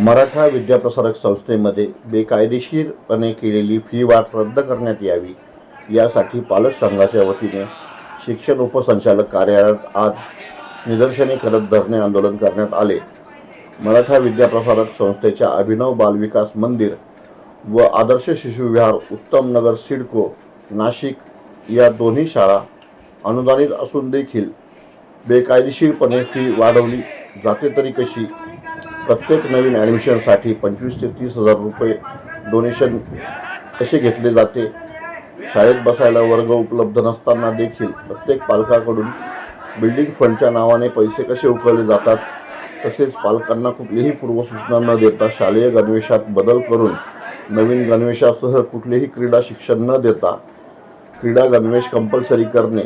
मराठा विद्याप्रसारक संस्थेमध्ये बेकायदेशीरपणे केलेली फी वाढ रद्द करण्यात यावी यासाठी पालक संघाच्या वतीने शिक्षण उपसंचालक कार्यालयात आज निदर्शने करत धरणे आंदोलन करण्यात आले. मराठा विद्याप्रसारक संस्थेच्या अभिनव बालविकास मंदिर व आदर्श शिशुविहार उत्तम नगर सिडको नाशिक या दोन्ही शाळा अनुदानित असून देखील बेकायदेशीरपणे फी वाढवली जाते तरी कशी? प्रत्येक नवीन ॲडमिशनसाठी पंचवीस ते तीस हजार रुपये डोनेशन कसे घेतले जाते? शाळेत बसायला वर्ग उपलब्ध नसताना देखील प्रत्येक पालकाकडून बिल्डिंग फंडच्या नावाने पैसे कसे उकळले जातात? तसेच पालकांना कुठलीही पूर्वसूचना न देता शालेय गणवेशात बदल करून नवीन गणवेशासह कुठलेही क्रीडा शिक्षण न देता क्रीडा गणवेश कंपल्सरी करणे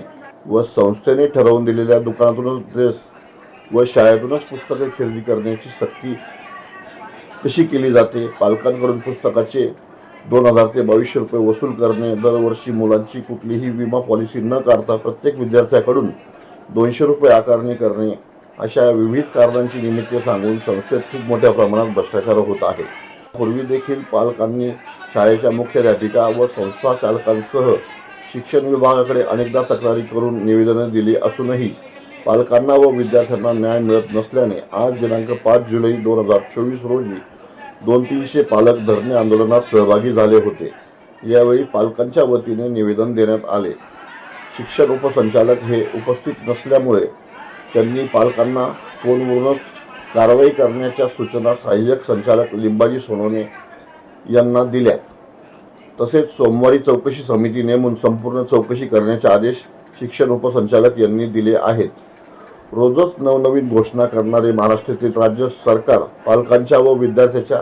व संस्थेने ठरवून दिलेल्या दुकानातूनच ड्रेस व शाळेतूनच पुस्तके खरेदी करण्याची सक्ती कशी केली जाते? पालकांकडून पुस्तकाचे दोन हजार ते बावीसशे रुपये वसूल करणे दरवर्षी मुलांची कुठलीही विमा पॉलिसी न काढता प्रत्येक विद्यार्थ्याकडून दोनशे रुपये आकारणी करणे अशा विविध कारणांची निमित्ते सांगून संस्थेत खूप मोठ्या प्रमाणात भ्रष्टाचार होत आहे. पूर्वी देखील पालकांनी शाळेच्या मुख्याध्यापिका व संस्था चालकांसह शिक्षण विभागाकडे अनेकदा तक्रारी करून निवेदनं दिली असूनही पालकांना व विद्यार्थ्यांना न्याय मिळत नसल्याने आज दिनांक पाच जुलै दोन हजार चोवीस रोजी दोन तीनशे पालक धरणे आंदोलनात सहभागी झाले होते. यावेळी पालकांच्या वतीने निवेदन देण्यात आले. शिक्षण उपसंचालक हे उपस्थित नसल्यामुळे त्यांनी पालकांना फोनवरूनच कारवाई करण्याच्या सूचना सहाय्यक संचालक लिंबाजी सोनवणे यांना दिल्या. तसेच सोमवारी चौकशी समिती नेमून संपूर्ण चौकशी करण्याचे आदेश शिक्षण उपसंचालक यांनी दिले आहेत. रोजच नवनवीन घोषणा करणारे महाराष्ट्रातील राज्य सरकार पालकांच्या व विद्यार्थ्याच्या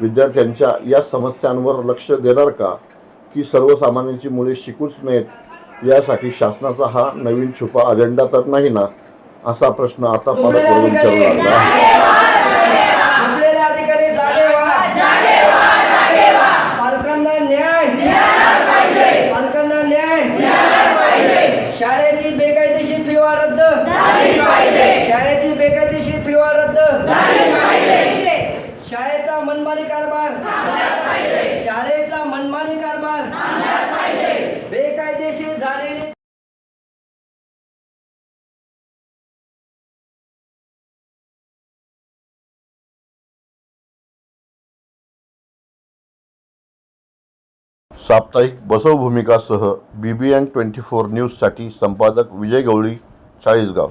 विद्यार्थ्यांच्या या समस्यांवर लक्ष देणार का? की सर्वसामान्यांची मुले शिकूच नयेत यासाठी शासनाचा हा नवीन छुपा अजेंडा तर नाही ना? असा प्रश्न आता पालकवर्ग विचारू लागला आहे आपलेले अधिकारी जागे व्हा पालकांना न्याय पालकांना न्याय शाळेची बेकायदेशीर फिवा रद्द शाळेची बेकायदेशीर फिवा रद्द शाळेचा मनमानी कारभार शाळेचा मनमानी कारभार. बेकायदेशीर झालेली साप्ताहिक बसव भूमिकासह बीबीएन ट्वेंटी फोर न्यूजसाठी संपादक विजय गवळी चाळीसगाव.